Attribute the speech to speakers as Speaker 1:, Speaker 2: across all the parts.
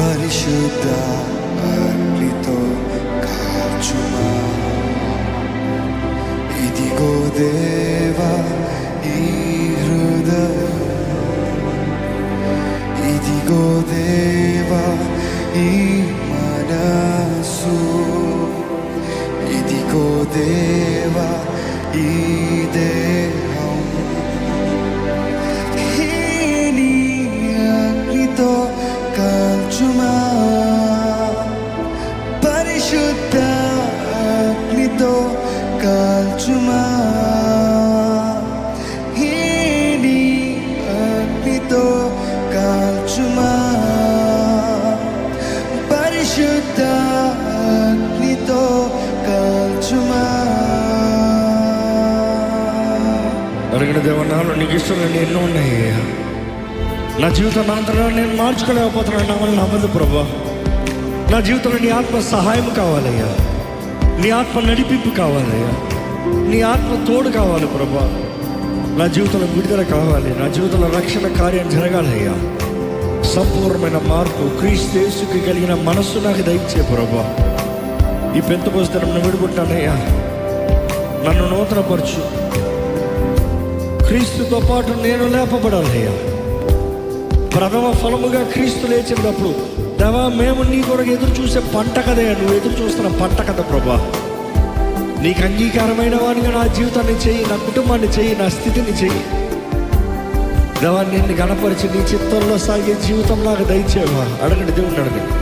Speaker 1: പരിശുദ്ധ അഗ്നിത്തോ കാച്ചുമ ഇതിഗോ ദേവ ഈ ഹൃദയ ഇതിഗോ ദേവ ഈ മനസ്സു ഇതിഗോ
Speaker 2: ദേവ ഈ నీకు ఇష్టం ఎన్నో ఉన్నాయి నా జీవితం అంతలో నేను మార్చుకోలేకపోతున్నాను. నా వల్ల నమ్మదు ప్రభా. నా జీవితంలో నీ ఆత్మ సహాయం కావాలయ్యా. నీ ఆత్మ నడిపింపు కావాలయ్యా. నీ ఆత్మ తోడు కావాలి ప్రభా. నా జీవితంలో విడుదల కావాలి. నా జీవితంలో రక్షణ కార్యం జరగాలయ్యా. సంపూర్ణమైన మార్పు క్రీస్తుకి కలిగిన మనస్సు నాకు దయచే ప్రభా. ఈ పెంత పోస్తే విడుకుంటానయ్యా నన్ను నూతనపరచు. క్రీస్తుతో పాటు నేను లేపబడాలయ్యా ప్రథమ ఫలముగా క్రీస్తు లేచినప్పుడు దేవా మేము నీ కొరకు ఎదురు చూసే పంట కదయ్యా నువ్వు ఎదురు చూస్తున్న పంట కథ ప్రభా. నీకు అంగీకారమైన వాడిగా నా జీవితాన్ని చెయ్యి నా కుటుంబాన్ని చెయ్యి నా స్థితిని చెయ్యి దేవా నిన్ను గణపరిచి నీ చిత్తంలో సాగే జీవితం నాకు దయచేవా అడగండి దేవుణ్ణి అడగండి.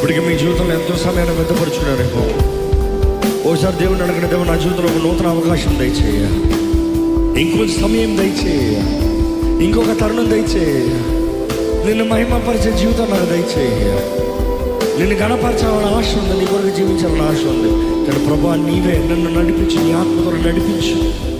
Speaker 2: ఇప్పటికీ మీ జీవితంలో ఎంతో సమయాన్ని మెత్తపరుచుకున్నారేమో ఓసారి దేవుని అడగిన దేవుడు నా జీవితంలో ఒక నూతన అవకాశం దయచేయ. ఇంకొంచెం సమయం దయచేయ. ఇంకొక తరుణం దయచేయ. నిన్ను మహిమపరిచే జీవితం నాకు దయచేయ. నిన్ను గణపరచాలని ఆశ ఉంది నీ కొరకు జీవించాలని ఆశ ఉంది. కానీ ప్రభా నీవే నన్ను నడిపించి నీ ఆత్మతో నడిపించు.